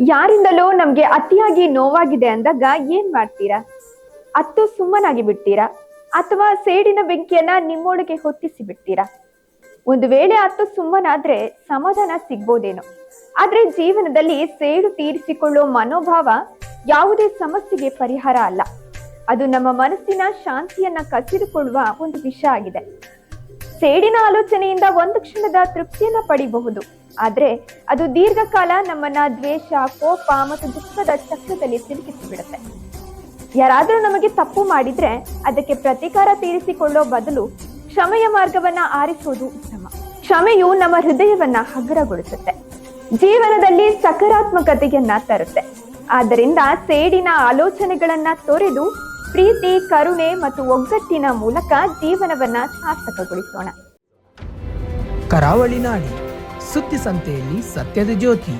ಯಾರಿಂದಲೋ ನಮ್ಗೆ ಅತಿಯಾಗಿ ನೋವಾಗಿದೆ ಅಂದಾಗ ಏನ್ ಮಾಡ್ತೀರಾ? ಅತ್ತು ಸುಮ್ಮನಾಗಿ ಬಿಡ್ತೀರಾ? ಅಥವಾ ಸೇಡಿನ ಬೆಂಕಿಯನ್ನ ನಿಮ್ಮೊಳಗೆ ಹೊತ್ತಿಸಿ ಬಿಡ್ತೀರಾ? ಒಂದು ವೇಳೆ ಅತ್ತು ಸುಮ್ಮನಾದ್ರೆ ಸಮಾಧಾನ ಸಿಗ್ಬೋದೇನೋ. ಆದ್ರೆ ಜೀವನದಲ್ಲಿ ಸೇಡು ತೀರಿಸಿಕೊಳ್ಳೋ ಮನೋಭಾವ ಯಾವುದೇ ಸಮಸ್ಯೆಗೆ ಪರಿಹಾರ ಅಲ್ಲ. ಅದು ನಮ್ಮ ಮನಸ್ಸಿನ ಶಾಂತಿಯನ್ನ ಕಸಿದುಕೊಳ್ಳುವ ಒಂದು ವಿಷ ಆಗಿದೆ. ಸೇಡಿನ ಆಲೋಚನೆಯಿಂದ ಒಂದು ಕ್ಷಣದ ತೃಪ್ತಿಯನ್ನು ಪಡಿಬಹುದು. ಆದ್ರೆ ಅದು ದೀರ್ಘಕಾಲ ನಮ್ಮನ್ನ ದ್ವೇಷ, ಕೋಪ ಮತ್ತು ದುಃಖದ ಚಕ್ರದಲ್ಲಿ ಸಿಲುಕಿಸಿಬಿಡುತ್ತೆ ಯಾರಾದರೂ ನಮಗೆ ತಪ್ಪು ಮಾಡಿದ್ರೆ ಅದಕ್ಕೆ ಪ್ರತೀಕಾರ ತೀರಿಸಿಕೊಳ್ಳೋ ಬದಲು ಕ್ಷಮೆಯ ಮಾರ್ಗವನ್ನ ಆರಿಸುವುದು ಉತ್ತಮ. ಕ್ಷಮೆಯು ನಮ್ಮ ಹೃದಯವನ್ನ ಹಗುರಗೊಳಿಸುತ್ತೆ. ಜೀವನದಲ್ಲಿ ಸಕಾರಾತ್ಮಕತೆಯನ್ನ ತರುತ್ತೆ. ಆದ್ದರಿಂದ ಸೇಡಿನ ಆಲೋಚನೆಗಳನ್ನ ತೊರೆದು ಪ್ರೀತಿ ಕರುಣೆ ಮತ್ತು ಒಗ್ಗಟ್ಟಿನ ಮೂಲಕ ಜೀವನವನ್ನ ಸಾರ್ಥಕಗೊಳಿಸೋಣ. ಕರಾವಳಿ ನಾಡಿ ಸುದ್ದಿ ಸಂತೆಯಲ್ಲಿ ಸತ್ಯದ ಜ್ಯೋತಿ.